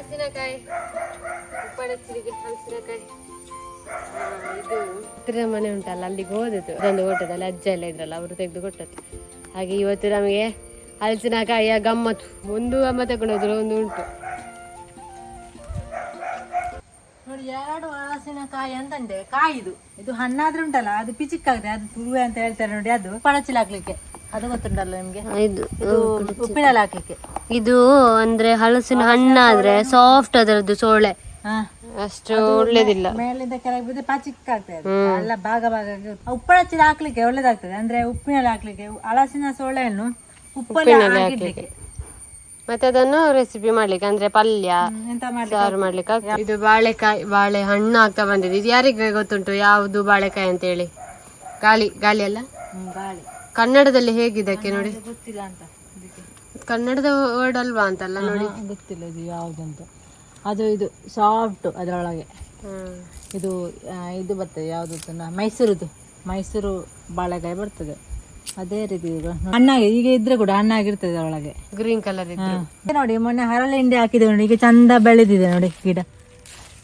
ಹಲಸಿನಕಾಯಿ ಹಲಸಿನಕಾಯಿ. ಇದು ಹತ್ತಿರ ಮನೆ ಉಂಟಲ್ಲ ಅಲ್ಲಿಗೆ ಹೋದದ್ದು. ಅದೊಂದು ಓಟದಲ್ಲಿ ಅಜ್ಜ ಎಲ್ಲ ಇದ್ರಲ್ಲ ಅವರು ತೆಗೆದು ಕೊಟ್ಟದ್ದು. ಹಾಗೆ ಇವತ್ತು ನಮಗೆ ಹಲಸಿನಕಾಯಿಯ ಗಮ್ಮತ್ತು. ಒಂದು ಅಮ್ಮ ತಗೊಂಡೋದ್ರು ಒಂದು ಉಂಟು. ನೋಡಿ ಎರಡು ಹಲಸಿನಕಾಯಿ ಅಂತಂದೆ ಕಾಯಿದು. ಇದು ಹಣ್ಣಾದ್ರೆ ಉಂಟಲ್ಲ ಅದು ಪಿಚಿಕ್ಕಾಗಿದೆ ಅದು ತುಳುವೆ ಅಂತ ಹೇಳ್ತಾರೆ ನೋಡಿ ಅದು ಪಳಚಿಲ್ ಹಾಕ್ಲಿಕ್ಕೆ ಅದು ಗೊತ್ತುಂಟಲ್ಲ ನಿಮ್ಗೆ? ಇದು ಇದು ಉಪ್ಪಿನಲ್ಲಿ ಹಾಕ್ಲಿಕ್ಕೆ. ಇದು ಅಂದ್ರೆ ಹಲಸಿನ ಹಣ್ಣಾದ್ರೆ ಸಾಫ್ಟ್ ಅದರದ್ದು ಸೋಳೆ. ಅಷ್ಟು ಒಳ್ಳೇದಿಲ್ಲ. ಮೇಲಿಂದ ಕೆಳಗೆ ಬಿದ್ದು ಪಾಚಿಕ್ ಆಗ್ತದೆ ಅದು. ಎಲ್ಲ ಭಾಗ ಭಾಗ ಉಪ್ಪಳ ಉಪ್ಪಳಚ್ಚಿಲ್ ಹಾಕ್ಲಿಕ್ಕೆ ಒಳ್ಳೇದಾಗ್ತದೆ. ಅಂದ್ರೆ ಉಪ್ಪಿನಲ್ಲಿ ಹಾಕ್ಲಿಕ್ಕೆ ಹಲಸಿನ ಸೋಳೆಯನ್ನು ಉಪ್ಪಲ್ಲಿ ಹಾಕಿಡ್ಲಿಕ್ಕೆ. ಮತ್ತೆ ಅದನ್ನು ರೆಸಿಪಿ ಮಾಡ್ಲಿಕ್ಕೆ ಅಂದ್ರೆ ಪಲ್ಯ ಸಾರು ಮಾಡ್ಲಿಕ್ಕೆ. ಇದು ಬಾಳೆಕಾಯಿ ಬಾಳೆ ಹಣ್ಣು ಆಗ್ತಾ ಬಂದಿದೆ. ಇದು ಯಾರಿಗೆ ಗೊತ್ತುಂಟು? ಯಾವುದು ಬಾಳೆಕಾಯಿ ಅಂತ ಹೇಳಿ ಗಾಳಿ ಗಾಳಿ ಅಲ್ಲ? ಗಾಳಿ. ಕನ್ನಡದಲ್ಲಿ ಹೇಗಿದಕ್ಕೆ ನೋಡಿ? ಗೊತ್ತಿಲ್ಲ ಅಂತ ಕನ್ನಡದ ವರ್ಡ್ ಅಲ್ವಾ ಅಂತಲ್ಲ ನೋಡಿ? ಗೊತ್ತಿಲ್ಲ ಇದು ಯಾವುದಂತ. ಅದು ಇದು ಸಾಫ್ಟ್ ಅದರೊಳಗೆ. ಇದು ಇದು ಬರ್ತದೆ ಯಾವುದು? ಮೈಸೂರುದು ಮೈಸೂರು ಬಾಳೆಕಾಯಿ ಬರ್ತದೆ. ಅದೇ ರೀತಿ ಇದು. ಹಣ್ಣಾಗಿ ಈಗ ಇದ್ರೆ ಕೂಡ ಹಣ್ಣಾಗಿರ್ತದೆ ಒಳಗೆ ಗ್ರೀನ್ ಕಲರ್ ನೋಡಿ ಮೊನ್ನೆ ಹರಳೆ ಹಿಂಡಿ ಹಾಕಿದೆ ನೋಡಿ ಈಗ ಚಂದ ಬೆಳೆದಿದೆ ನೋಡಿ ಗಿಡ.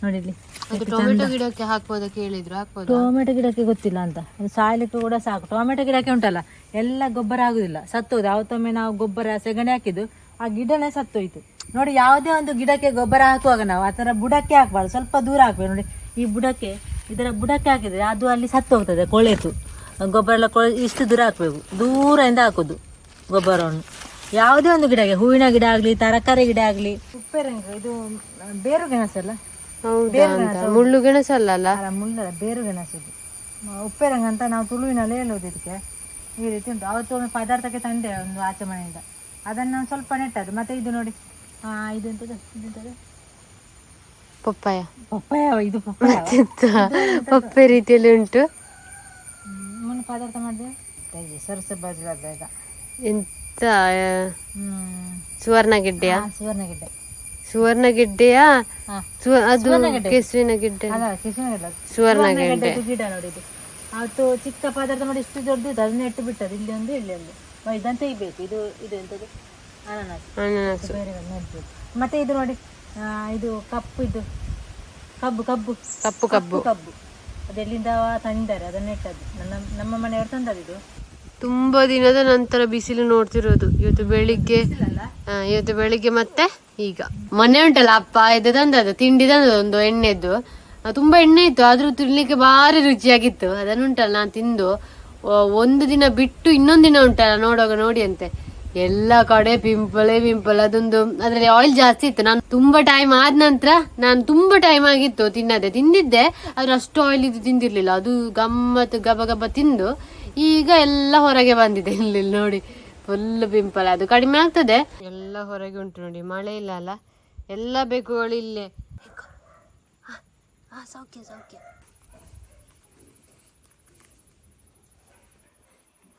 ನೋಡಿ ಇಲ್ಲಿ. ಟೊಮೆಟೊ ಗಿಡಕ್ಕೆ ಹಾಕ್ಬೋದ ಕೇಳಿದ್ರು ಹಾಕ್ಬೋದು? ಟೊಮೆಟೊ ಗಿಡಕ್ಕೆ ಗೊತ್ತಿಲ್ಲ ಅಂತ. ಸಾಯ್ಲಿಕ್ಕೆ ಕೂಡ ಸಾಕು. ಟೊಮೆಟೊ ಗಿಡಕ್ಕೆ ಉಂಟಲ್ಲ ಎಲ್ಲ ಗೊಬ್ಬರ ಆಗುದಿಲ್ಲ. ಸತ್ತೋದು. ಅವತ್ತೊಮ್ಮೆ ನಾವು ಗೊಬ್ಬರ ಸೆಗಣಿ ಹಾಕಿದ್ದು ಆ ಗಿಡನೇ ಸತ್ತೋಯ್ತು. ನೋಡಿ ಯಾವುದೇ ಒಂದು ಗಿಡಕ್ಕೆ ಗೊಬ್ಬರ ಹಾಕುವಾಗ ನಾವು ಆ ಥರ ಬುಡಕ್ಕೆ ಹಾಕಬಾರ್ದು. ಸ್ವಲ್ಪ ದೂರ ಹಾಕ್ಬೇಕು. ನೋಡಿ ಈ ಬುಡಕ್ಕೆ ಇದರ ಬುಡಕ್ಕೆ ಹಾಕಿದರೆ ಅದು ಅಲ್ಲಿ ಸತ್ತು ಹೋಗ್ತದೆ ಕೊಳೆತು. ಗೊಬ್ಬರ ಎಲ್ಲ ಕೊಳೆ ಇಷ್ಟು ದೂರ ಹಾಕಬೇಕು. ದೂರದಿಂದ ಹಾಕೋದು ಗೊಬ್ಬರವನ್ನು. ಯಾವುದೇ ಒಂದು ಗಿಡಕ್ಕೆ ಹೂವಿನ ಗಿಡ ಆಗಲಿ ತರಕಾರಿ ಗಿಡ ಆಗಲಿ. ಉಪ್ಪೆರಂಗ ಇದು ಬೇರು ಗೆಣಸಲ್ಲ? ಹೌದಾ ಅಂತ? ಮುಳ್ಳು ಗೆಣಸಲ್ಲ ಅಲ್ಲ ಅಲ್ಲ? ಮುಳ್ಳಲ್ಲ ಬೇರು ಗೆಣಸಿದ್ದು ಉಪ್ಪೆರಂಗ ಅಂತ ನಾವು ತುಳುವಿನಲ್ಲಿ ಹೇಳೋದು ಇದಕ್ಕೆ. ಈ ರೀತಿ ಉಂಟು. ಅವತ್ತು ಒಂದು ಪದಾರ್ಥಕ್ಕೆ ತಂದೆ ಒಂದು ಆಚೆ ಮನೆಯಿಂದ. ಅದನ್ನು ನಾನು ಸ್ವಲ್ಪ ನೆಟ್ಟದು ಮತ್ತೆ ಇದು ನೋಡಿ. ಆ, ಇದು ಎಂತದು? ಇದೆಂತದು ಪಪ್ಪಾಯ. ಪಪ್ಪಾಯ ಇದು ಪಪ್ಪಾಯ. ಪಪ್ಪೆ ರೀತಿಯಲ್ಲಿ ಉಂಟು. ಮೊನ್ನೆ ಪದಾರ್ಥ ಮಾಡಿದೆ. ಸರ್ಸ ಬಜ್ರ ಬೇಗ ಎಂತ ಹ್ಮ್. ಸುವರ್ಣಗೆಡ್ಡೆಯ ಸುವರ್ಣಗಿಡ್ಡೆ ಸುವರ್ಣಗೆಡ್ಡೆ ಸುವರ್ಣಗೆಡ್ಡೆಯ? ಗಿಡ್ಡೆಯ ಸು- ಅದು ಕೆಸುವಿನ ಗೆಡ್ಡೆ ಅಲ್ಲ ಕಿಶನಗೆಡ್ಡೆ ಸುವರ್ಣಗೆಡ್ಡೆ. ಇದು ಗಿಡ ನೋಡಿ ಇದು ಅವತ್ತು ಚಿಕ್ಕ ಪದಾರ್ಥ ಮಾಡಿ ಇಷ್ಟು ದೊಡ್ಡದು ಅದನ್ನ ಇಟ್ಟು ಬಿಟ್ಟದ್ದು ಇಲ್ಲಿ ಒಂದು ಇಲ್ಲಿ ಒಂದು. ಇದಂತ ಇದನ್ನ ತೆಗಿಬೇಕು ಇದು ಇದು ಎಂತದು? ಅನಾನಸ್. ಅನಾನಸು. ಬೇರೆ ನೆಡ್ಬೇಕು ಮತ್ತೆ ಇದು ನೋಡಿ. ಆ, ಇದು ಕಪ್ಪು ಇದು. ಕಬ್ಬು ಕಬ್ಬು. ಕಪ್ಪು ಕಬ್ಬು. ಕಬ್ಬು. ಅದೆಲ್ಲಿಂದ ತಂದಿದ್ದಾರೆ ಅದನ್ನ ಇಟ್ಟದ್ದು. ನನ್ನ ನಮ್ಮ ಮನೆಯವರು ತಂದದ್ದು ಇದು. ತುಂಬಾ ದಿನದ ನಂತರ ಬಿಸಿಲು ನೋಡ್ತಿರೋದು. ಇವತ್ತು ಬೆಳಿಗ್ಗೆ ಇವತ್ತು ಬೆಳಿಗ್ಗೆ ಮತ್ತೆ ಈಗ. ಮೊನ್ನೆ ಉಂಟಲ್ಲ ಅಪ್ಪ ಇದು ತಂದದ್ದು, ತಿಂಡಿ ತಂದದ್ದು ಒಂದು ಎಣ್ಣೆದ್ದು. ತುಂಬಾ ಎಣ್ಣೆ ಇತ್ತು, ಆದ್ರೂ ತಿನ್ಲಿಕ್ಕೆ ಭಾರಿ ರುಚಿಯಾಗಿತ್ತು. ಅದನ್ನು ಉಂಟಲ್ಲ ನಾನು ತಿಂದು ಒಂದು ದಿನ ಬಿಟ್ಟು ಇನ್ನೊಂದು ದಿನ ಉಂಟಲ್ಲ ನೋಡುವಾಗ ನೋಡಿ ಅಂತೆ. ಎಲ್ಲ ಕಡೆ ಪಿಂಪಲೇ ಪಿಂಪಲ್ ಅದೊಂದು. ಅದರಲ್ಲಿ ಆಯಿಲ್ ಜಾಸ್ತಿ ಇತ್ತು. ನಾನು ತುಂಬಾ ಟೈಮ್ ಆದ ನಂತರ ನಾನು ತುಂಬಾ ಟೈಮ್ ಆಗಿತ್ತು ತಿನ್ನದೆ. ತಿಂದಿದ್ದೆ ಆದ್ರೆ ಅಷ್ಟು ಆಯಿಲ್ ಇದು ತಿಂದಿರ್ಲಿಲ್ಲ. ಅದು ಗಮ್ಮತ್ ಗಬ ಗಬ ತಿಂದು ಈಗ ಎಲ್ಲ ಹೊರಗೆ ಬಂದಿದೆ ಇಲ್ಲಿ ನೋಡಿ. ಫುಲ್ ಪಿಂಪಲ್ ಅದು ಕಡಿಮೆ ಆಗ್ತದೆ. ಎಲ್ಲ ಹೊರಗೆ ಉಂಟು ನೋಡಿ. ಮಳೆ ಇಲ್ಲ ಅಲ್ಲ. ಎಲ್ಲ ಬೇಕುಗಳು ಇಲ್ಲೇ. ಸೌಖ್ಯ ಸೌಖ್ಯ.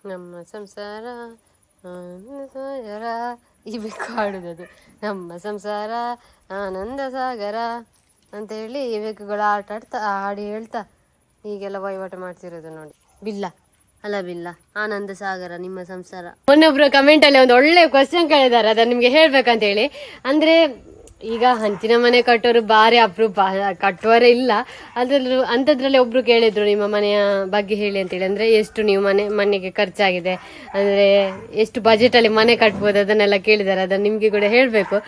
ನಮ್ಮ ಸಂಸಾರ ಆನಂದ ಸಾಗರ ಈ ಬೇಕು ಹಾಡುದದು. ನಮ್ಮ ಸಂಸಾರ ಆನಂದ ಸಾಗರ ಅಂತ ಹೇಳಿ ಈ ಬೆಕ್ಕುಗಳು ಆಟ ಆಡ್ತಾ ಹಾಡಿ ಹೇಳ್ತಾ ಈಗೆಲ್ಲ ವಹಿವಾಟ ಮಾಡ್ತಿರೋದು ನೋಡಿ. ಬಿಲ್ಲ, ಅಲ್ಲ ಬಿಲ್ಲ ಆನಂದ ಸಾಗರ ನಿಮ್ಮ ಸಂಸಾರ. ಮೊನ್ನೊಬ್ರು ಕಮೆಂಟ್ ಅಲ್ಲಿ ಒಂದು ಒಳ್ಳೆ ಕ್ವಶನ್ ಕೇಳಿದ್ದಾರೆ ಅದನ್ನ ನಿಮ್ಗೆ ಹೇಳ್ಬೇಕಂತ ಹೇಳಿ ಅಂದ್ರೆ ಈಗ ಹಂಚಿನ ಮನೆ ಕಟ್ಟೋರು ಬಾರಿ ಅಪರೂಪ ಕಟ್ಟುವರೇ ಇಲ್ಲ. ಅದ್ರಲ್ಲೂ ಅಂಥದ್ರಲ್ಲಿ ಒಬ್ರು ಕೇಳಿದ್ರು ನಿಮ್ಮ ಮನೆಯ ಬಗ್ಗೆ ಹೇಳಿ ಅಂತೇಳಿ ಅಂದ್ರೆ ಎಷ್ಟು ನೀವು ಮನೆ, ಮನೆಗೆ ಖರ್ಚಾಗಿದೆ. ಅಂದ್ರೆ ಎಷ್ಟು ಬಜೆಟ್ ಅಲ್ಲಿ ಮನೆ ಕಟ್ಬೋದು ಅದನ್ನೆಲ್ಲ ಕೇಳಿದ್ದಾರೆ ಅದನ್ನ ನಿಮಗೆ ಕೂಡ ಹೇಳಬೇಕು.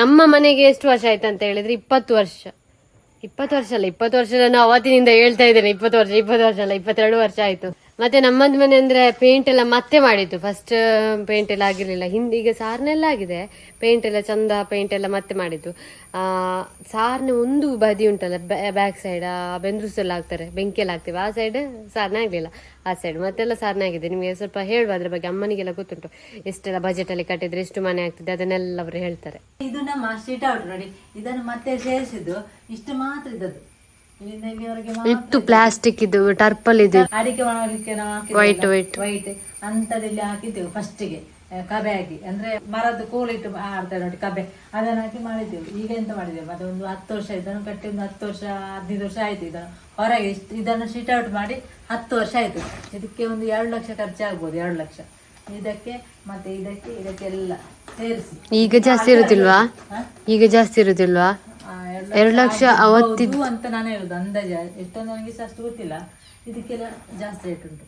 ನಮ್ಮ ಮನೆಗೆ ಎಷ್ಟು ವರ್ಷ ಆಯ್ತು ಅಂತ ಹೇಳಿದ್ರೆ ಇಪ್ಪತ್ತು ವರ್ಷ. ಇಪ್ಪತ್ತು ವರ್ಷ ಅಲ್ಲ, ಇಪ್ಪತ್ತು ವರ್ಷದ ನಾನು ಅವತ್ತಿನಿಂದ ಹೇಳ್ತಾ ಇದ್ದೇನೆ. ಇಪ್ಪತ್ತು ವರ್ಷ ಇಪ್ಪತ್ತು ವರ್ಷ ಅಲ್ಲ, ಇಪ್ಪತ್ತೆರಡು ವರ್ಷ ಆಯ್ತು. ಮತ್ತೆ ನಮ್ಮದು ಮನೆ ಅಂದ್ರೆ ಪೇಂಟ್ ಎಲ್ಲ ಮತ್ತೆ ಮಾಡಿದ್ದು. ಫಸ್ಟ್ ಪೇಂಟ್ ಎಲ್ಲ ಆಗಿರ್ಲಿಲ್ಲ. ಹಿಂದೆ ಈಗ ಸಾರ್ನೆಲ್ಲ ಆಗಿದೆ. ಪೇಂಟ್ ಎಲ್ಲ ಚಂದ ಪೇಂಟ್ ಎಲ್ಲ ಮತ್ತೆ ಮಾಡಿದ್ದು. ಸಾರ್ನ ಒಂದು ಬದಿ ಉಂಟಲ್ಲ ಬ್ಯಾಕ್ ಸೈಡ್ ಆ ಬೆಂದ್ರೂಸ್ ಎಲ್ಲ ಹಾಕ್ತಾರೆ ಬೆಂಕಿಯಲ್ಲಿ ಹಾಕ್ತೀವಿ. ಆ ಸೈಡ್ ಸಾರ್ನೆ ಆಗ್ಲಿಲ್ಲ. ಆ ಸೈಡ್ ಮತ್ತೆಲ್ಲ ಸಾರ್ನೆ ಆಗಿದೆ. ನಿಮಗೆ ಸ್ವಲ್ಪ ಹೇಳುವ ಅದ್ರ ಬಗ್ಗೆ? ಅಮ್ಮನಿಗೆಲ್ಲ ಗೊತ್ತುಂಟು. ಎಷ್ಟೆಲ್ಲ ಬಜೆಟ್ ಅಲ್ಲಿ ಕಟ್ಟಿದ್ರೆ ಎಷ್ಟು ಮನೆ ಆಗ್ತದೆ? ಅದನ್ನೆಲ್ಲ ಅವರು ಹೇಳ್ತಾರೆ. ಇದು ನಮ್ಮ ಔಟ್ ನೋಡಿ. ಇದನ್ನು ಮತ್ತೆ ಸೇರಿಸಿದ್ದು ಇಷ್ಟು ಮಾತ್ರ ಇದ್ದದ್ದು. ಇತ್ತು ಪ್ಲಾಸ್ಟಿಕ್ ಇದು ಟರ್ಪಲ್ ಇದು. ಅಡಿಕೆ ಒಣಗಲಿಕ್ಕೆ ನಾವು ವೈಟ್ ವೈಟ್ ವೈಟ್ ಅಂತದಲ್ಲಿ ಹಾಕಿದ್ದೆವು ಫಸ್ಟಿಗೆ ಕಬೆ ಹಾಕಿ ಅಂದ್ರೆ ಮರದ್ದು ಕೋಲಿಟ್ಟು ಆಡ್ತಾರೆ ನೋಡಿ ಕಬೆ ಅದನ್ನ ಹಾಕಿ ಮಾಡಿದ್ದೆವು. ಈಗ ಎಂತ ಮಾಡಿದ್ದೇವೆ? ಅದೊಂದು ಹತ್ತು ವರ್ಷ ಇದನ್ನು ಕಟ್ಟಿ ಒಂದು ಹತ್ತು ವರ್ಷ ಹದಿನೈದು ವರ್ಷ ಆಯ್ತು ಇದನ್ನು ಹೊರಗೆ ಇದನ್ನು ಶೀಟ್ ಔಟ್ ಮಾಡಿ ಹತ್ತು ವರ್ಷ ಆಯ್ತು. ಇದಕ್ಕೆ ಒಂದು ಎರಡು ಲಕ್ಷ ಖರ್ಚಾಗ್ಬೋದು ಎರಡು ಲಕ್ಷ. ಇದಕ್ಕೆ ಮತ್ತೆ ಇದಕ್ಕೆ ಇದಕ್ಕೆಲ್ಲ ಸೇರಿಸಿ. ಈಗ ಜಾಸ್ತಿ ಇರುದಿಲ್ವಾ? ಈಗ ಜಾಸ್ತಿ ಇರುತ್ತಿಲ್ವಾ ಆ, ಎರಡು ಲಕ್ಷ ಅವತ್ತಿದ್ದು ಅಂತ ನಾನು ಹೇಳುದು ಅಂದಾಜ. ಎಷ್ಟೊಂದು ನನಗೆ ಅಷ್ಟು ಗೊತ್ತಿಲ್ಲ. ಇದಕ್ಕೆಲ್ಲ ಜಾಸ್ತಿ ರೇಟ್ ಉಂಟು.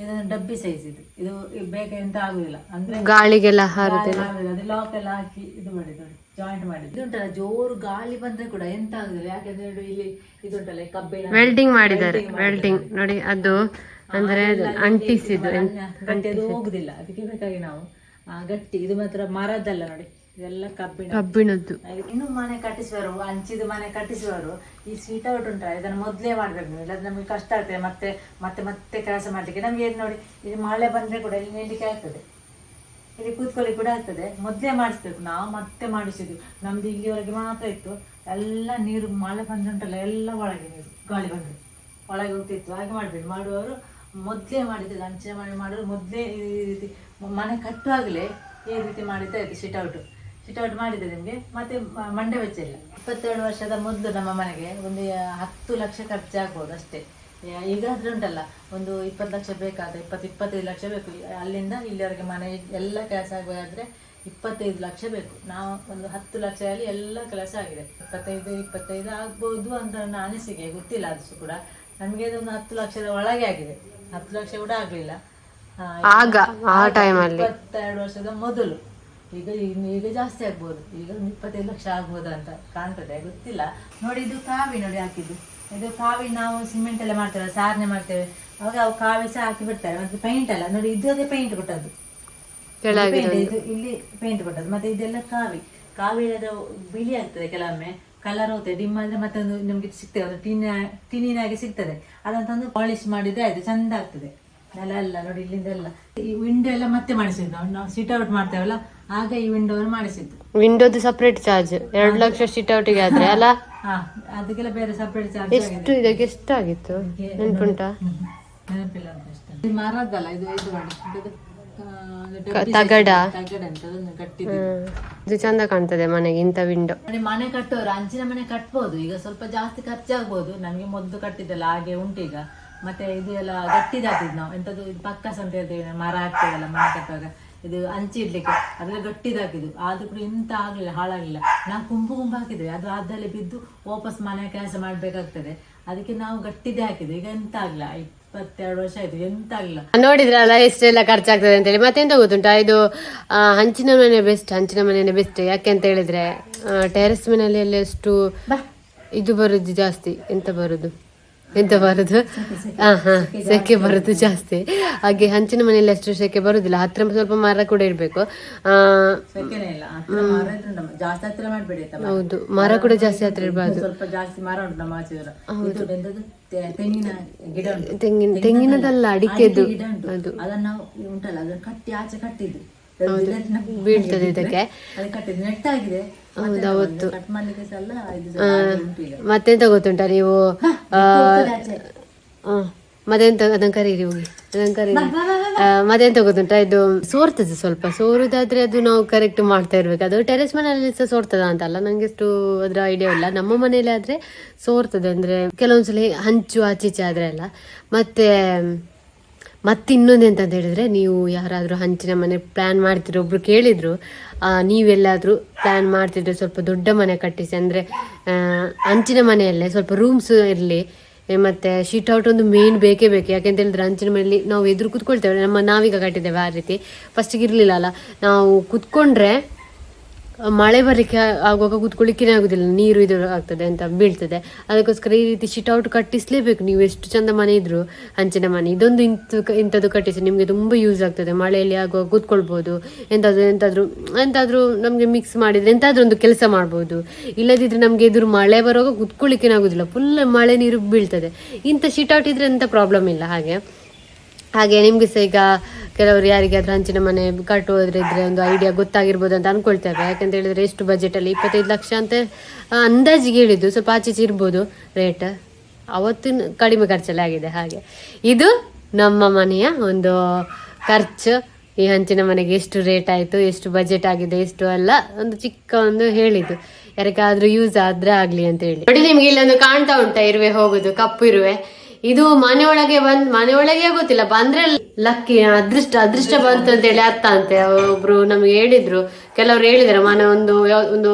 ಇದೊಂದು ಡಬ್ಬಿ ಸೈಜ್ ಇದು. ಇದು ಬೇಗ ಎಂತ ಆಗುದಿಲ್ಲ. ಅಂದ್ರೆ ಗಾಳಿಗೆಲ್ಲ ಹಾರುದಿಲ್ಲ. ಅದು ಲಾಕ್ ಎಲ್ಲ ಹಾಕಿ ಇದು ಮಾಡಿದ್ದು ಜಾಯಿಂಟ್ ಮಾಡಿದ್ದು. ಇದುಂಟಲ್ಲ ಜೋರು ಗಾಳಿ ಬಂದ್ರೆ ಕೂಡ ಎಂತ ಆಗುದಿಲ್ಲ. ಯಾಕಂದ್ರೆ ನೋಡಿ ಇಲ್ಲಿ ಇದುಂಟಲ್ಲ ಈ ಕಬ್ಬಿಣ. ವೆಲ್ಡಿಂಗ್ ಮಾಡಿದ್ದಾರೆ. ವೆಲ್ಡಿಂಗ್ ನೋಡಿ ಅದು ಅಂದ್ರೆ ಅದು ಅಂಟಿಸಿದ್ದು ಹೋಗುದಿಲ್ಲ. ಅದಕ್ಕೆ ಬೇಕಾಗಿ ನಾವು ಗಟ್ಟಿ ಇದು ಮಾತ್ರ ಮರದಲ್ಲ ನೋಡಿ. ಇದೆಲ್ಲ ಕಬ್ಬಿಣ ಕಬ್ಬಿಣದ್ದು. ಇನ್ನು ಮನೆ ಕಟ್ಟಿಸುವರು ಹಂಚಿದ ಮನೆ ಕಟ್ಟಿಸುವರು ಈ ಸ್ವೀಟ್ ಔಟ್ ಉಂಟಲ್ಲ ಇದನ್ನು ಮೊದಲೇ ಮಾಡ್ಬೇಕು ನೀವು. ಇಲ್ಲಾದ್ರೆ ನಮಗೆ ಕಷ್ಟ ಆಗ್ತದೆ ಮತ್ತೆ ಮತ್ತೆ ಮತ್ತೆ ಕೆಲಸ ಮಾಡ್ಲಿಕ್ಕೆ. ನಮ್ಗೆ ಏನು ನೋಡಿ ಇಲ್ಲಿ ಮಳೆ ಬಂದ್ರೆ ಕೂಡ ಇಲ್ಲಿ ನಿಲ್ಲಿಕ್ಕೆ ಆಗ್ತದೆ. ಇಲ್ಲಿ ಕೂತ್ಕೊಳ್ಳಿ ಕೂಡ ಆಗ್ತದೆ. ಮೊದಲೇ ಮಾಡಿಸ್ಬೇಕು. ನಾವು ಮತ್ತೆ ಮಾಡಿಸಿದ್ವಿ ನಮ್ದು ಇಲ್ಲಿವರೆಗೆ ಮಾತ್ರ ಇತ್ತು. ಎಲ್ಲ ನೀರು ಮಳೆ ಬಂದುಂಟಲ್ಲ ಎಲ್ಲ ಒಳಗೆ ನೀರು ಗಾಳಿ ಬಂದ್ರೆ. ಒಳಗೆ ಹೋಗ್ತಿತ್ತು. ಹಾಗೆ ಮಾಡಬೇಕು. ಮಾಡುವವರು ಮೊದಲೇ ಮಾಡಿದ್ದು ಅಂಚೆ ಮಾಡಿ ಮಾಡೋರು ಮೊದಲೇ ಈ ರೀತಿ ಮನೆ ಕಟ್ಟುವಾಗಲೇ ಈ ರೀತಿ ಮಾಡಿದ್ದೆ ಅದು ಸಿಟ್ ಔಟ್ ಮಾಡಿದೆ ನಿಮಗೆ. ಮತ್ತೆ ಮಂಡೆ ವೆಚ್ಚ ಇಲ್ಲ ಇಪ್ಪತ್ತೆರಡು ವರ್ಷದ ಮೊದಲು ನಮ್ಮ ಮನೆಗೆ ಒಂದು ಹತ್ತು ಲಕ್ಷ ಖರ್ಚಾಗ್ಬೋದು ಅಷ್ಟೇ. ಈಗ ಆದ್ರೆ ಉಂಟಲ್ಲ ಒಂದು ಇಪ್ಪತ್ತು ಲಕ್ಷ ಬೇಕಾದ ಇಪ್ಪತ್ತು ಇಪ್ಪತ್ತೈದು ಲಕ್ಷ ಬೇಕು. ಅಲ್ಲಿಂದ ಇಲ್ಲಿವರೆಗೆ ಮನೆ ಎಲ್ಲ ಕೆಲಸ ಆಗಬೇಕಾದ್ರೆ ಇಪ್ಪತ್ತೈದು ಲಕ್ಷ ಬೇಕು. ನಾವು ಒಂದು ಹತ್ತು ಲಕ್ಷದಲ್ಲಿ ಎಲ್ಲ ಕೆಲಸ ಆಗಿದೆ. ಇಪ್ಪತ್ತೈದು ಇಪ್ಪತ್ತೈದು ಆಗ್ಬೋದು ಅಂತ ನನ್ನ ಅನಿಸಿಕೆ. ಗೊತ್ತಿಲ್ಲ ಅದು ಕೂಡ. ನಮಗೆ ಅದೊಂದು ಹತ್ತು ಲಕ್ಷದ ಒಳಗೆ ಆಗಿದೆ. ಹತ್ತು ಲಕ್ಷ ಕೂಡ ಆಗಲಿಲ್ಲ. ಇಪ್ಪತ್ತೆರಡು ವರ್ಷದ ಮೊದಲು. ಈಗ ಇನ್ನು ಈಗ ಜಾಸ್ತಿ ಆಗ್ಬೋದು. ಈಗ ಒಂದು ಇಪ್ಪತ್ತೈದು ಲಕ್ಷ ಆಗ್ಬೋದು ಅಂತ ಕಾಣ್ತದೆ ಗೊತ್ತಿಲ್ಲ. ನೋಡಿ ಇದು ಕಾವಿ ನೋಡಿ ಹಾಕಿದ್ದು. ಇದು ಕಾವಿ ನಾವು ಸಿಮೆಂಟ್ ಎಲ್ಲ ಮಾಡ್ತೇವೆ ಸಾರನೆ ಮಾಡ್ತೇವೆ. ಅವಾಗ ಅವು ಕಾವಿ ಸಹ ಹಾಕಿ ಬಿಡ್ತಾರೆ. ಮತ್ತೆ ಪೈಂಟ್ ಅಲ್ಲ ನೋಡಿ ಇದು ಅದೇ ಪೈಂಟ್ ಕೊಟ್ಟದ್ದು. ಇದು ಇಲ್ಲಿ ಪೇಂಟ್ ಕೊಟ್ಟದ್ದು. ಮತ್ತೆ ಇದೆಲ್ಲ ಕಾವಿ. ಕಾವಿ ಅದು ಬಿಳಿ ಆಗ್ತದೆ ಕೆಲವೊಮ್ಮೆ. ಕಲರ್ ಹೋಗ್ತದೆ ಡಿಮ್ ಆದ್ರೆ ಮತ್ತೊಂದು ನಿಮ್ಗೆ ಸಿಗ್ತದೆ. ಒಂದು ಟಿನ್ ಟಿನಿನಾಗೆ ಸಿಗ್ತದೆ. ಅದನ್ನ ತಂದು ಪಾಲಿಶ್ ಮಾಡಿದ್ರೆ ಆಯ್ತು ಚಂದ ಆಗ್ತದೆ. ನೆಲ ಎಲ್ಲ ನೋಡಿ ಇಲ್ಲಿಂದೆಲ್ಲ ಈ ವಿಂಡೋ ಎಲ್ಲ ಮತ್ತೆ ಮಾಡಿಸಿದ್ದು. ನಾವು ನಾವು ಸಿಟ್ ಔಟ್ ಮಾಡ್ತೇವಲ್ಲ ಆಗ ಈ ವಿಂಡೋ ಮಾಡಿಸಿದ್ದು. ವಿಂಡೋದು ಸಪ್ರೇಟ್ ಚಾರ್ಜ್ ಎರಡು ಲಕ್ಷ ಸಿಟ್ ಔಟಿಗೆ ಆದ್ರೆ ಅಲ್ಲ? ಹಾ ಅದಕ್ಕೆಲ್ಲ ಬೇರೆ ಸಪ್ರೇಟ್ ಚಾರ್ಜ್ ಎಷ್ಟು ಇದಕ್ಕೆ ಎಷ್ಟಾಗಿತ್ತು? ನೆನ್ಪುಂಟಾ? ನೆನಪಿಲ್ಲ ಅಂತ ಅಷ್ಟೇ. ಇದು ಮರದ್ದಲ್ಲ ಇದು ಇದು ಮಾಡಿ. ತಗಡ. ಇದು ಚಂದ ಕಾಣ್ತದೆ ಮನೆಗೆ ಇಂತ ವಿಂಡೋ ಮನೆ ಕಟ್ಟೋರು ಅಂಚಿನ ಮನೆ ಕಟ್ಬೋದು. ಈಗ ಸ್ವಲ್ಪ ಜಾಸ್ತಿ ಖರ್ಚಾಗ್ಬೋದು. ನಮಗೆ ಮೊದಲು ಕಟ್ಟಿದ್ದಲ್ಲ ಹಾಗೆ ಉಂಟು ಈಗ ಮತ್ತೆ ಇದು ಎಲ್ಲ ಗಟ್ಟಿದಾಗ್ತಿದ್ ನಾವು. ಎಂತದ್ದು ಇದು ಪಕ್ಕಸ್ ಅಂತ ಹೇಳ್ತೇವೆ ಮರ ಹಾಕ್ತೇವಲ್ಲ ಮನೆ ಕಟ್ಟುವಾಗ. ಇದು ಹಂಚಿ ಇಡ್ಲಿಕ್ಕೆ ಅದೆಲ್ಲ ಗಟ್ಟಿದಾಗಿದ್ದು ಆದ್ರೂ ಕೂಡ ಎಂತ ಆಗ್ಲಿಲ್ಲ ಹಾಳಾಗ್ಲಿಲ್ಲ. ನಾವು ಕುಂಬು ಕುಂಬು ಹಾಕಿದ್ವಿ. ಅದು ಅದರಲ್ಲಿ ಬಿದ್ದು ವಾಪಸ್ ಮನೆ ಕೆಲಸ ಮಾಡ್ಬೇಕಾಗ್ತದೆ. ಅದಕ್ಕೆ ನಾವು ಗಟ್ಟಿದೇ ಹಾಕಿದ್ವಿ. ಈಗ ಎಂತ ಆಗ್ಲಿಲ್ಲ? ಇಪ್ಪತ್ತೆರಡು ವರ್ಷ ಆಯ್ತು. ಎಂತ ಆಗ್ಲಿಲ್ಲ? ನೋಡಿದ್ರಲ್ಲ ಎಷ್ಟೆಲ್ಲ ಖರ್ಚಾಗ್ತದೆ ಅಂತೇಳಿ ಮತ್ತೆಂತ ಗೊತ್ತುಂಟಾ? ಇದು ಹಂಚಿನ ಮನೆ ಬೆಸ್ಟ್ ಹಂಚಿನ ಮನೆನೇ ಬೆಸ್ಟ್ ಯಾಕೆ ಅಂತ ಹೇಳಿದ್ರೆ ಟೆರೆಸ್ ಮನೆಯಲ್ಲಿ ಎಲ್ಲ ಎಷ್ಟು ಇದು ಬರುದು ಜಾಸ್ತಿ. ಎಂತ ಬರುದು? ಎಂತ ಬರುದು? ಹಾ ಹಾ ಸೆಕೆ ಬರುದು ಜಾಸ್ತಿ. ಹಾಗೆ ಹಂಚಿನ ಮನೆಯಲ್ಲಿ ಅಷ್ಟು ಸೆಕೆ ಬರುದಿಲ್ಲ. ಹತ್ರ ಸ್ವಲ್ಪ ಮರ ಕೂಡ ಇರ್ಬೇಕು. ಹೌದು. ಮರ ಕೂಡ ಜಾಸ್ತಿ ಹತ್ರ ಇರಬಾರ್ದು. ತೆಂಗಿನ ತೆಂಗಿನದಲ್ಲ ಅಡಿಕೆದು. ಅದು. ಬೀಳ್ತದೆ ಇದಕ್ಕೆ. ಅದು ಅವತ್ತು ಮತ್ತೆಂತ ಗೊತ್ತುಂಟ ನೀವು? ಮತ್ತೆಂತ ಅದನ್ನ ಕರೀರಿ ಹೋಗಿ. ಅದನ್ನ ಕರೀರಿ ಮತ್ತೆಂತ ಗೊತ್ತುಂಟ? ಇದು ಸೋರ್ತದೆ ಸ್ವಲ್ಪ. ಸೋರುದಾದ್ರೆ ಅದು ನಾವು ಕರೆಕ್ಟ್ ಮಾಡ್ತಾ ಇರ್ಬೇಕು. ಅದು ಟೆರೆಸ್ ಮನೆಯಲ್ಲಿ ಸಹ ಸೋರ್ತದ ಅಂತಲ್ಲ? ನಂಗೆ ಅಷ್ಟು ಅದ್ರ ಐಡಿಯಾ ಇಲ್ಲ. ನಮ್ಮ ಮನೇಲಿ ಆದ್ರೆ ಸೋರ್ತದೆ. ಅಂದ್ರೆ ಕೆಲವೊಂದ್ಸಲ ಹಂಚು ಆಚೀಚೆ ಆದ್ರೆ ಅಲ್ಲ. ಮತ್ತೆ ಮತ್ತೆ ಇನ್ನೊಂದು ಎಂತ ಅಂತ ಹೇಳಿದ್ರೆ, ನೀವು ಯಾರಾದರೂ ಹಂಚಿನ ಮನೆ ಪ್ಲಾನ್ ಮಾಡ್ತಿರೋ ಒಬ್ರು ಕೇಳಿದ್ರು ನೀವೆಲ್ಲಾದ್ರೂ ಪ್ಲಾನ್ ಮಾಡ್ತಿದ್ರೆ ಸ್ವಲ್ಪ ದೊಡ್ಡ ಮನೆ ಕಟ್ಟಿಸಿ, ಅಂದ್ರೆ ಹಂಚಿನ ಮನೆಯಲ್ಲೇ ಸ್ವಲ್ಪ ರೂಮ್ಸ್ ಇರಲಿ ಮತ್ತೆ ಶೀಟ್ ಔಟ್ ಒಂದು ಮೇನ್ ಬೇಕೇ ಬೇಕು. ಯಾಕೆಂತ ಹೇಳಿದ್ರೆ ಹಂಚಿನ ಮನೆಯಲ್ಲಿ ನಾವು ಎದುರು ಕುತ್ಕೊಳ್ತೇವೆ. ನಮ್ಮ ನಾವೀಗ ಕಟ್ಟಿದ್ದೇವೆ ಆ ರೀತಿ. ಫಸ್ಟಿಗೆ ಇರಲಿಲ್ಲ ಅಲ್ಲ. ನಾವು ಕುತ್ಕೊಂಡ್ರೆ ಮಳೆ ಬರಲಿಕ್ಕೆ ಆಗುವಾಗ ಕೂತ್ಕೊಳ್ಳಿಕ್ಕೆ ಆಗುದಿಲ್ಲ, ನೀರು ಇದು ಆಗ್ತದೆ ಅಂತ ಬೀಳ್ತದೆ. ಅದಕ್ಕೋಸ್ಕರ ಈ ರೀತಿ ಶೀಟ್ ಔಟ್ ಕಟ್ಟಿಸ್ಲೇಬೇಕು. ನೀವು ಎಷ್ಟು ಚಂದ ಮನೆ ಇದ್ರು ಹಂಚಿನ ಮನೆ. ಇದೊಂದು ಇಂಥ ಇಂಥದ್ದು ಕಟ್ಟಿಸಿ ನಿಮಗೆ ತುಂಬ ಯೂಸ್ ಆಗ್ತದೆ. ಮಳೆಯಲ್ಲಿ ಆಗುವಾಗ ಕೂತ್ಕೊಳ್ಬೋದು. ಎಂತಾದ್ರೂ ಎಂತಾದ್ರೂ ಎಂತಾದ್ರೂ ನಮಗೆ ಮಿಕ್ಸ್ ಮಾಡಿದ್ರೆ ಎಂತಾದ್ರೂ ಒಂದು ಕೆಲಸ ಮಾಡ್ಬೋದು. ಇಲ್ಲದಿದ್ರೆ ನಮಗೆ ಎದುರು ಮಳೆ ಬರುವಾಗ ಕೂತ್ಕೊಳ್ಳಿಕ್ಕೆ ಆಗುದಿಲ್ಲ. ಫುಲ್ ಮಳೆ ನೀರು ಬೀಳ್ತದೆ. ಇಂಥ ಔಟ್ ಇದ್ರೆ ಎಂಥ ಪ್ರಾಬ್ಲಮ್ ಇಲ್ಲ. ಹಾಗೆ. ಹಾಗೆ ನಿಮ್ಗೆ ಸಹ ಈಗ ಕೆಲವರು ಯಾರಿಗಾದ್ರೂ ಹಂಚಿನ ಮನೆ ಕಟ್ಟುವುದ್ರಿದ್ರೆ ಒಂದು ಐಡಿಯಾ ಗೊತ್ತಾಗಿರ್ಬೋದು ಅಂತ ಅನ್ಕೊಳ್ತೇವೆ. ಯಾಕಂತ ಹೇಳಿದ್ರೆ ಎಷ್ಟು ಬಜೆಟ್ ಅಲ್ಲಿ? ಇಪ್ಪತ್ತೈದು ಲಕ್ಷ ಅಂತ ಅಂದಾಜಿಗೆ ಹೇಳಿದ್ದು. ಸ್ವಲ್ಪ ಆಚೆ ಈಚೆ ಇರ್ಬೋದು ರೇಟ್ ಅವತ್ತಿನ ಕಡಿಮೆ ಖರ್ಚಲ್ಲಿ ಆಗಿದೆ ಹಾಗೆ. ಇದು ನಮ್ಮ ಮನೆಯ ಒಂದು ಖರ್ಚು. ಈ ಹಂಚಿನ ಮನೆಗೆ ಎಷ್ಟು ರೇಟ್ ಆಯಿತು, ಎಷ್ಟು ಬಜೆಟ್ ಆಗಿದೆ, ಎಷ್ಟು ಅಲ್ಲ, ಒಂದು ಚಿಕ್ಕ ಒಂದು ಹೇಳಿದ್ದು. ಯಾರಿಗಾದ್ರೂ ಯೂಸ್ ಆದ್ರೆ ಆಗ್ಲಿ ಅಂತ ಹೇಳಿ. ನೋಡಿ, ನಿಮ್ಗೆ ಇಲ್ಲೊಂದು ಕಾಣ್ತಾ ಉಂಟಾ, ಇರುವೆ ಹೋಗುದು, ಕಪ್ಪು ಇರುವೆ. ಇದು ಮನೆ ಒಳಗೆ ಬಂದ್ ಮನೆ ಒಳಗೆ ಗೊತ್ತಿಲ್ಲ. ಬಂದ್ರೆ ಲಕ್ಕಿ ಅದೃಷ್ಟ ಅದೃಷ್ಟ ಬಂತು ಅಂತ ಹೇಳಿ ಅರ್ಥ ಅಂತೆ. ಒಬ್ರು ನಮ್ಗೆ ಹೇಳಿದ್ರು. ಕೆಲವರು ಹೇಳಿದ್ರು ಮನೆ ಒಂದು ಒಂದು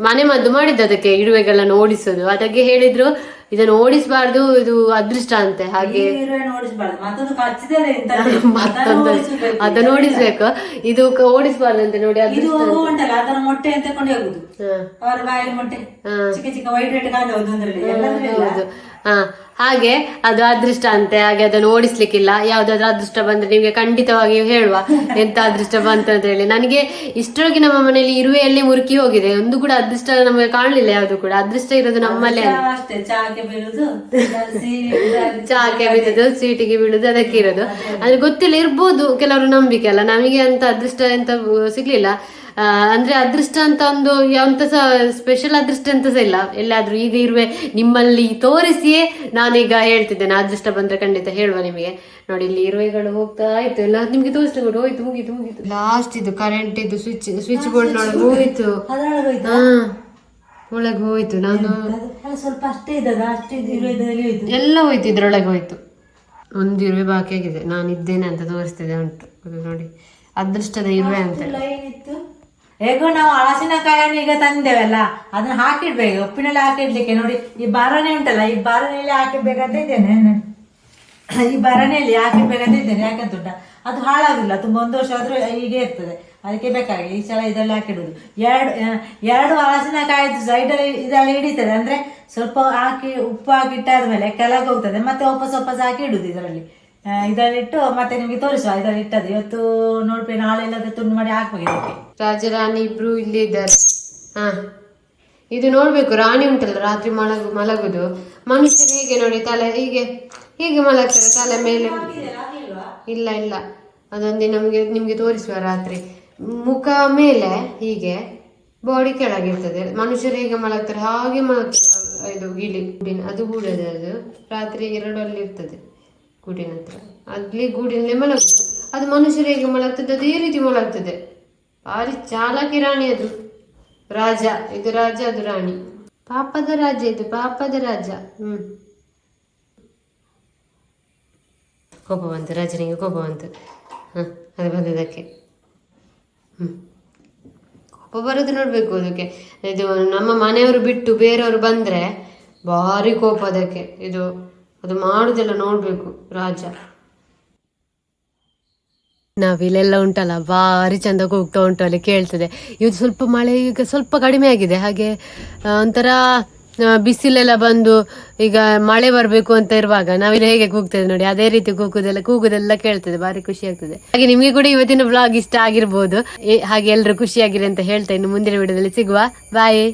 ಮನೆ ಮದ್ದು ಮಾಡಿದ್ದು ಅದಕ್ಕೆ ಇರುವೆಗಳನ್ನ ಓಡಿಸೋದು. ಅದಕ್ಕೆ ಹೇಳಿದ್ರು ಇದನ್ನು ಓಡಿಸಬಾರ್ದು ಇದು ಅದೃಷ್ಟ ಅಂತೆ. ಹಾಗೆ ಮತ್ತೊಂದು ಅದನ್ನು ಓಡಿಸ್ಬೇಕು. ಇದು ಓಡಿಸಬಾರ್ದು ಅಂತ ನೋಡಿ ಅದರ ಮೊಟ್ಟೆ ಅಂತ ಮೊಟ್ಟೆ. ಚಿಕ್ಕ ಚಿಕ್ಕ ವೈಟ್ ವೈಟ್. ಹೌದು. ಹಾಗೆ ಅದು ಅದೃಷ್ಟ ಅಂತೆ ಹಾಗೆ ಅದನ್ನು ಓಡಿಸ್ಲಿಕ್ಕಿಲ್ಲ. ಯಾವ್ದಾದ್ರು ಅದೃಷ್ಟ ಬಂದ್ರೆ ನಿಮ್ಗೆ ಖಂಡಿತವಾಗಿಯೂ ಹೇಳುವ. ಎಂತ ಅದೃಷ್ಟ ಬಂತ ಅಂತ ಹೇಳಿ. ನನಗೆ ಇಷ್ಟರೊಳಗೆ ನಮ್ಮ ಮನೆಯಲ್ಲಿ ಇರುವೆಯಲ್ಲಿ ಮುರುಕಿ ಹೋಗಿದೆ. ಒಂದು ಕೂಡ ಅದೃಷ್ಟ ನಮಗೆ ಕಾಣಲಿಲ್ಲ ಯಾವ್ದು ಕೂಡ. ಅದೃಷ್ಟ ಇರೋದು ನಮ್ಮಲ್ಲೇ ಚಾಕೆ ಬೀಳುದು ಸೀಟಿಗೆ ಬೀಳುದು ಅದಕ್ಕೆ ಇರೋದು. ಅದು. ಗೊತ್ತಿಲ್ಲ ಇರ್ಬೋದು ಕೆಲವರು ನಂಬಿಕೆ ಅಲ್ಲ. ನಮಗೆ ಅಂತ ಅದೃಷ್ಟ ಎಂತ ಸಿಗ್ಲಿಲ್ಲ. ಅಂದ್ರೆ ಅದೃಷ್ಟ ಅಂತ ಒಂದು ಯಾವಂತ ಸಹ ಸ್ಪೆಷಲ್ ಅದೃಷ್ಟ ಅಂತ ಸಹ ಇಲ್ಲ. ಎಲ್ಲಾದ್ರೂ ಈಗ ಇರುವೆ ನಿಮ್ಮಲ್ಲಿ ತೋರಿಸಿಯೇ ನಾನೀಗ ಹೇಳ್ತಿದ್ದೇನೆ. ಅದೃಷ್ಟ ಬಂದ್ರೆ ಖಂಡಿತ ಹೇಳುವ ನಿಮಗೆ. ನೋಡಿ ಇಲ್ಲಿ ಇರುವೆಗಳು ಹೋಗ್ತಾ ಇತ್ತು. ಎಲ್ಲ ನಿಮ್ಗೆ ತೋರಿಸ್ಲಿಕ್ಕೆ ಹೋಯ್ತು ಮುಗಿತು ಮುಗಿತು. ಲಾಸ್ಟ್ ಇದು ಕರೆಂಟ್ ಇದು ಸ್ವಿಚ್ ಸ್ವಿಚ್ ಬೋರ್ಡ್ ನೋಡಿ ಹೋಯ್ತು. ಹಾ ಒಳಗೆ ಹೋಯ್ತು. ನಾನು ಸ್ವಲ್ಪ ಅಷ್ಟೇ ಇದ್ದಾಗ ಅಷ್ಟೇ ಇರೋದ್ರಲ್ಲಿ ಹೋಯ್ತು. ಎಲ್ಲ ಹೋಯ್ತು ಇದ್ರೊಳಗೆ ಹೋಯ್ತು. ಒಂದು ಇರುವೆ ಬಾಕಿ ಆಗಿದೆ ನಾನು ಇದ್ದೇನೆ ಅಂತ ತೋರಿಸ್ತಿದ್ದೆ ಉಂಟು. ನೋಡಿ ಅದೃಷ್ಟದ ಇರುವೆ ಅಂತ. ಹೇಗೋ ನಾವು ಹಳಸಿನಕಾಯನ್ನು ಈಗ ತಂದೇವಲ್ಲ, ಅದನ್ನ ಹಾಕಿಡ್ಬೇಕು. ಉಪ್ಪಿನಲ್ಲಿ ಹಾಕಿಡ್ಲಿಕ್ಕೆ ನೋಡಿ, ಈ ಬಾರನೆ ಉಂಟಲ್ಲ, ಈ ಬಾರನೆಯಲ್ಲಿ ಹಾಕಿಡ್ಬೇಕಂತ ಇದ್ದೇನೆ. ಈ ಬರನೆಯಲ್ಲಿ ಹಾಕಿಡ್ಬೇಕಂತ ಇದ್ದೇನೆ, ಯಾಕಂತ ಉಂಟ? ಅದು ಹಾಳಾಗಿಲ್ಲ ತುಂಬ ಒಂದು ವರ್ಷ ಆದ್ರೂ ಹೀಗೆ ಇರ್ತದೆ. ಅದಕ್ಕೆ ಬೇಕಾಗಿ ಈ ಸಲ ಇದರಲ್ಲಿ ಹಾಕಿಡುದು ಎರಡು ಎರಡು ಹಲಸಿನಕಾಯಿದು ಸೈಡಲ್ಲಿ ಇದರಲ್ಲಿ ಹಿಡಿತದೆ. ಅಂದ್ರೆ ಸ್ವಲ್ಪ ಹಾಕಿ, ಉಪ್ಪು ಹಾಕಿ ಇಟ್ಟಾದ್ಮೇಲೆ ಕೆಳಗೆ ಹೋಗ್ತದೆ, ಮತ್ತೆ ವಾಪಸ್ ವಾಪಸ್ ಹಾಕಿ ಇಡುದು ಇದರಲ್ಲಿ. ಇದರಲ್ಲಿಟ್ಟು ಮತ್ತೆ ನಿಮಗೆ ತೋರಿಸುವ ಇದರಲ್ಲಿ ಇಟ್ಟದ್ದು ಇವತ್ತು ನೋಡ್ಬೇಕು ನಾಳೆ ಇಲ್ಲದ್ರೆ ತುಂಡು ಮಾಡಿ ಹಾಕ್ಬೇಕು ಇದಕ್ಕೆ ರಾಜರಾಣಿ ಇಬ್ರು ಇಲ್ಲಿ ಇದ್ದಾರೆ. ಹಾ. ಇದು ನೋಡ್ಬೇಕು, ರಾಣಿ ಉಂಟಲ್ಲ ರಾತ್ರಿ ಮಲಗು, ಮಲಗುದು. ಮನುಷ್ಯರು ಹೇಗೆ ನೋಡಿ, ತಲೆ ಹೀಗೆ ಹೀಗೆ ಮಲಗ್ತಾರೆ, ತಲೆ ಮೇಲೆ. ಇಲ್ಲ ಇಲ್ಲ. ಅದೊಂದು ನಮಗೆ, ನಿಮಗೆ ತೋರಿಸುವ ರಾತ್ರಿ. ಮುಖ ಮೇಲೆ ಹೀಗೆ ಬಾಡಿ ಕೆಳಗಿರ್ತದೆ ಮನುಷ್ಯರು ಹೇಗೆ ಮಲಗ್ತಾರೆ, ಹಾಗೆ ಮಲಗ್ತಾರೆ, ಇದು ಗಿಳಿ ಅದು ಹೂಡದೆ, ಅದು ರಾತ್ರಿ ಎರಡಲ್ಲಿ ಇರ್ತದೆ ಗೂಡಿನ ಹತ್ರ ಅಲ್ಲಿ ಗೂಡಿನಲ್ಲೇ ಮಲಗುದು ಅದು ಮನುಷ್ಯರು ಹೇಗೆ ಮಲಗ್ತದೆ, ಅದೇ ರೀತಿ ಮಲಗ್ತದೆ. ಭಾರಿ ಚಾಲಕಿ ರಾಣಿ ಅದು. ರಾಜ, ಇದು ರಾಜ, ಅದು ರಾಣಿ. ಪಾಪದ ರಾಜ ಇದು, ಪಾಪದ ರಾಜ. ಹ್ಮ್. ಕೋಪ ಬಂತು ರಾಜನಿಗೆ ಕೋಪ ಬಂತು ಹ ಅದು ಬಂದದಕ್ಕೆ. ಹ್ಮ್. ಕೋಪ ಬರೋದು ನೋಡ್ಬೇಕು ಅದಕ್ಕೆ. ಇದು ನಮ್ಮ ಮನೆಯವರು ಬಿಟ್ಟು ಬೇರೆಯವರು ಬಂದ್ರೆ ಭಾರಿ ಕೋಪ ಅದಕ್ಕೆ. ಇದು ಅದು ಮಾಡುದೆಲ್ಲ ನೋಡ್ಬೇಕು ರಾಜ. ನಾವಿಲ್ಲೆಲ್ಲ ಉಂಟಲ್ಲ, ಭಾರಿ ಚಂದ ಕೂಗ್ತಾ ಉಂಟು ಅಲ್ಲಿ ಕೇಳ್ತದೆ. ಇವತ್ತು ಸ್ವಲ್ಪ ಮಳೆ ಈಗ ಸ್ವಲ್ಪ ಕಡಿಮೆ ಆಗಿದೆ, ಹಾಗೆ ಒಂಥರ ಬಿಸಿಲೆಲ್ಲ ಬಂದು ಈಗ ಮಳೆ ಬರಬೇಕು ಅಂತ ಇರುವಾಗ ನಾವಿಲ್ಲಿ ಹೇಗೆ ಕೂಗ್ತದೆ ನೋಡಿ, ಅದೇ ರೀತಿ ಕೂಗುದೆಲ್ಲ ಕೂಗುದೆಲ್ಲ ಕೇಳ್ತದೆ, ಭಾರಿ ಖುಷಿ ಆಗ್ತದೆ. ಹಾಗೆ ನಿಮಗೆ ಕೂಡ ಇವತ್ತಿನ ಬ್ಲಾಗ್ ಇಷ್ಟ ಆಗಿರ್ಬೋದು. ಹಾಗೆ ಎಲ್ಲರೂ ಖುಷಿಯಾಗಿರಿ ಅಂತ ಹೇಳ್ತಾ ಇನ್ನು ಮುಂದಿನ ವಿಡಿಯೋದಲ್ಲಿ ಸಿಗುವ. ಬಾಯ್